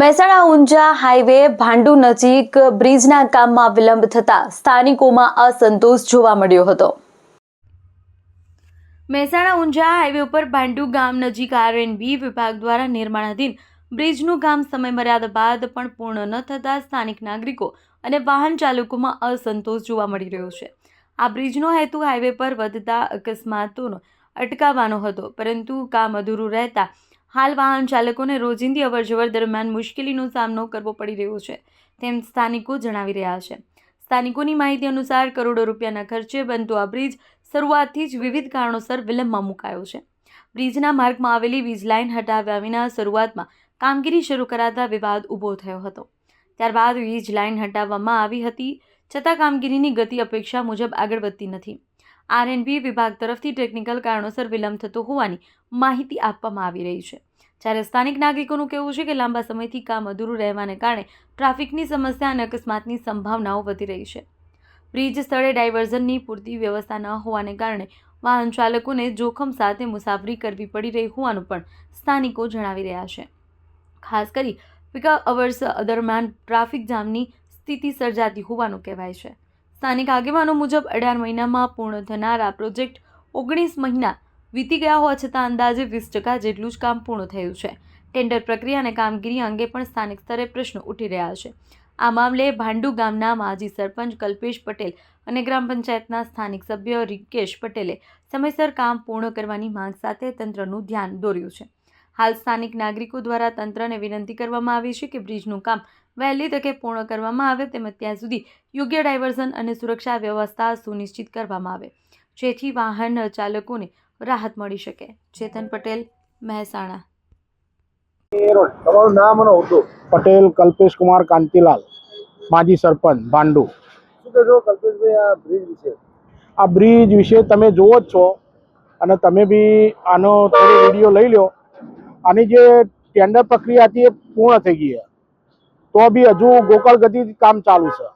Mehsana Unjha highway Bhandu નજીક બ્રિજના કામમાં વિલંબ થતા સ્થાનિકોમાં અસંતોષ જોવા મળ્યો હતો. મહેસાણા ઊંઝા હાઈવે ઉપર ભાંડુ ગામ નજીક આરએનબી વિભાગ દ્વારા નિર્માણાધીન બ્રિજનું કામ સમયમર્યાદા બાદ પણ પૂર્ણ ન થતાં સ્થાનિક નાગરિકો અને વાહન ચાલકોમાં અસંતોષ જોવા મળી રહ્યો છે. આ બ્રિજનો હેતુ હાઈવે પર વધતા અકસ્માતોનો અટકાવવાનો હતો, પરંતુ કામ અધૂરું રહેતા હાલ વાહન ચાલકોને રોજિંદી અવરજવર દરમિયાન મુશ્કેલીનો સામનો કરવો પડી રહ્યો છે, તેમ સ્થાનિકો જણાવી રહ્યા છે. સ્થાનિકોની માહિતી અનુસાર કરોડો રૂપિયાના ખર્ચે બનતો આ બ્રિજ શરૂઆતથી જ વિવિધ કારણોસર વિલંબમાં મુકાયો છે. બ્રિજના માર્ગમાં આવેલી વીજ લાઇન હટાવ્યા વિના શરૂઆતમાં કામગીરી શરૂ કરાતા વિવાદ ઊભો થયો હતો. ત્યારબાદ વીજ લાઇન હટાવવામાં આવી હતી, છતાં કામગીરીની ગતિ અપેક્ષા મુજબ આગળ વધતી નથી. આરએનબી વિભાગ તરફથી ટેકનિકલ કારણોસર વિલંબ થતો હોવાની માહિતી આપવામાં આવી રહી છે. જ્યારે સ્થાનિક નાગરિકોનું કહેવું છે કે લાંબા સમયથી કામ અધૂરું રહેવાને કારણે ટ્રાફિકની સમસ્યા અને અકસ્માતની સંભાવનાઓ વધી રહી છે. બ્રિજ સ્થળે ડાયવર્ઝનની પૂરતી વ્યવસ્થા ન હોવાને કારણે વાહન ચાલકોને જોખમ સાથે મુસાફરી કરવી પડી રહી હોવાનું પણ સ્થાનિકો જણાવી રહ્યા છે. ખાસ કરી પીક અવર્સ દરમિયાન ટ્રાફિક જામની સ્થિતિ સર્જાતી હોવાનું કહેવાય છે. સ્થાનિક આગેવાનો મુજબ, અઢાર મહિનામાં પૂર્ણ થનાર આ પ્રોજેક્ટ ઓગણીસ મહિના વીતી ગયા હોવા છતાં અંદાજે વીસ ટકા જેટલું જ કામ પૂર્ણ થયું છે. ટેન્ડર પ્રક્રિયા અને કામગીરી અંગે પણ સ્થાનિક સ્તરે પ્રશ્નો ઉઠી રહ્યા છે. આ મામલે ભાંડુ ગામના માજી સરપંચ કલ્પેશ પટેલ અને ગ્રામ પંચાયતના સ્થાનિક સભ્ય રિકેશ પટેલે સમયસર કામ પૂર્ણ કરવાની માંગ સાથે તંત્રનું ધ્યાન દોર્યું છે. હાલ સ્થાનિક નાગરિકો દ્વારા તંત્રને વિનંતી કરવામાં આવી છે કે બ્રિજનું કામ વહેલી તકે પૂર્ણ કરવામાં આવે તેમજ ત્યાં સુધી યોગ્ય ડાયવર્ઝન અને સુરક્ષા વ્યવસ્થા સુનિશ્ચિત કરવામાં આવે જેથી વાહન ચાલકોને રાહત મળી શકે. ચેતન પટેલ મહેસાણા. તમારું નામ અને હોદ્દો? પટેલ કલ્પેશ કુમાર કાંતિલાલ માજી સરપંચ ભાંડુ. કલ્પેશભાઈ આ બ્રિજ વિશે? આ બ્રિજ વિશે તમે જુઓ જ છો અને તમે બી આનો થોડો વીડિયો લઈ લો આની જે ટેન્ડર પ્રક્રિયા હતી એ પૂર્ણ થઈ ગઈ છે. તો બી હજુ ગોકળ ગતિ કામ ચાલુ છે.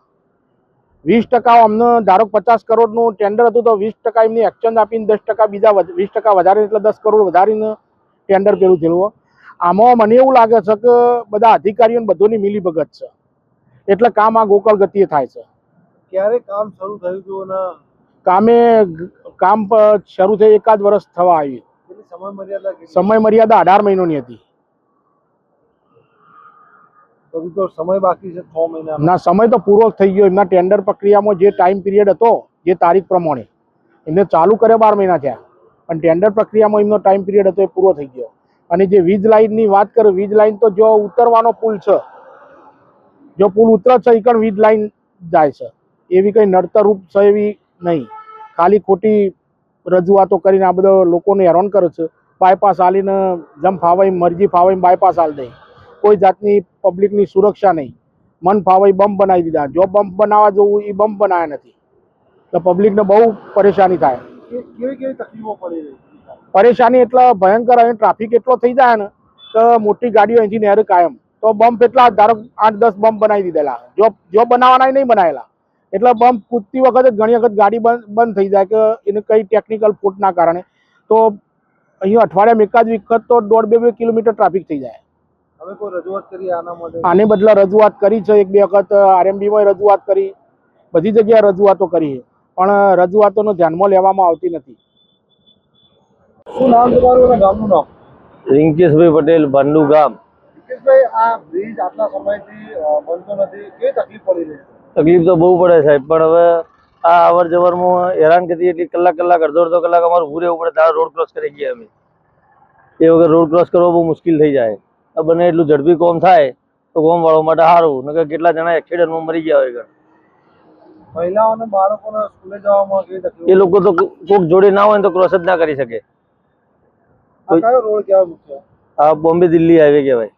વીસ ટકા અમને ધારો પચાસ કરોડનું ટેન્ડર હતું તો વીસ ટકા એમની એક્સચેન્જ આપીને દસ ટકા બીજા વીસ ટકા વધારીને એટલે દસ કરોડ વધારીને ટેન્ડર પેલું થયેલું આમાં મને એવું લાગે છે કે બધા અધિકારીઓને બધોની મિલીભગત છે. એટલે કામ આ ગોકળ ગતિએ થાય છે. ક્યારે કામ શરૂ થયું હતું અને કામે કામ શરૂ થઈ એકાદ વર્ષ થવા આવી. સમય મર્યાદા અઢાર મહિનોની હતી. તો સમય ના, સમય તો પૂરો થઈ ગયો. એમના ટેન્ડર પ્રક્રિયામાં જે ટાઈમ પિરિયડ હતો, જે તારીખ પ્રમાણે. એમને ચાલુ કરે બાર મહિના થયા. પણ ટેન્ડર પ્રક્રિયામાં એમનો ટાઈમ પિરિયડ હતો એ પૂરો થઈ ગયો. અને જે વીજ લાઇનની વાત કરું, વીજ લાઇન તો જો ઉતરવાનો પુલ છે, જો પુલ ઉતરે છે એ કણ વીજ લાઇન જાય છે. એવી કંઈ નડતરરૂપ છે એવી નહીં. ખાલી ખોટી રજૂઆતો કરીને આ બધા લોકોને હેરાન કરે છે. બાયપાસ હાલીને જેમ ફાવે મરજી ફાવે બાયપાસ હાલ દે. કોઈ જાતની પબ્લિકની સુરક્ષા નહીં. મન ફાવે બમ્પ બનાવી દીધા. જો બમ્પ બનાવવા જવું એ બમ્પ બનાવ્યા નથી. તો પબ્લિકને બહુ પરેશાની થાય. કેવી કેવી તકલીફો પડી રહી પરેશાની એટલે ભયંકર અહીં ટ્રાફિક એટલો થઈ જાય ને તો મોટી ગાડીઓ અહીંથી નહેર કાયમ. તો બમ્પ એટલા ધારો આઠ દસ બમ્પ બનાવી દીધેલા. જો જો બનાવવાના નહીં બનાવેલા એટલે બમ્પ કૂદતી વખતે ઘણી વખત ગાડી બંધ થઈ જાય કે એને કઈ ટેકનિકલ ફોટના કારણે. તો અહીંયા અઠવાડિયામાં એકાદ વખત તો દોઢ બે બે કિલોમીટર ટ્રાફિક થઈ જાય. આના માટે? આને બદલા રજૂઆત કરી છે. એક બે વખત આરએમબીમાં રજૂઆત કરી. બધી જગ્યાએ રજૂઆતો કરી પણ રજૂઆતોનો ધ્યાનમાં લેવામાં આવતી નથી. શું નામ તમારું અને ગામનું નામ? રિંકેશભાઈ પટેલ ભાંડુ ગામ. વિકેશભાઈ આ બ્રિજ આટલા સમયથી બનતો નથી. કેવી તકલીફ પડી રહી છે? તકલીફ તો બહુ પડે સાહેબ પણ હવે આ અવર જવરમાં હેરાન કરતી એટલી કલાક કલાક અડધો અડધો કલાક અમારું ઉભું રહેવું પડે તારા રોડ ક્રોસ કરી ગયા અમે. એ વગર રોડ ક્રોસ કરવો બહુ મુશ્કેલ થઈ જાય. બને એટલું ઝડપી કોમ થાય તો કોમ વાળો માટે સારું. નકર કેટલા જણા એક્સિડન્ટમાં મરી ગયા હોય મહિલાઓ બાળકોને સ્કૂલે જવામાં કેવી તકલીફ એ લોકો તો કોક જોડે ના હોય તો ક્રોસ જ ના કરી શકે. કયો રોડ કહેવાય આ બોમ્બે દિલ્હી હાઈવે કહેવાય.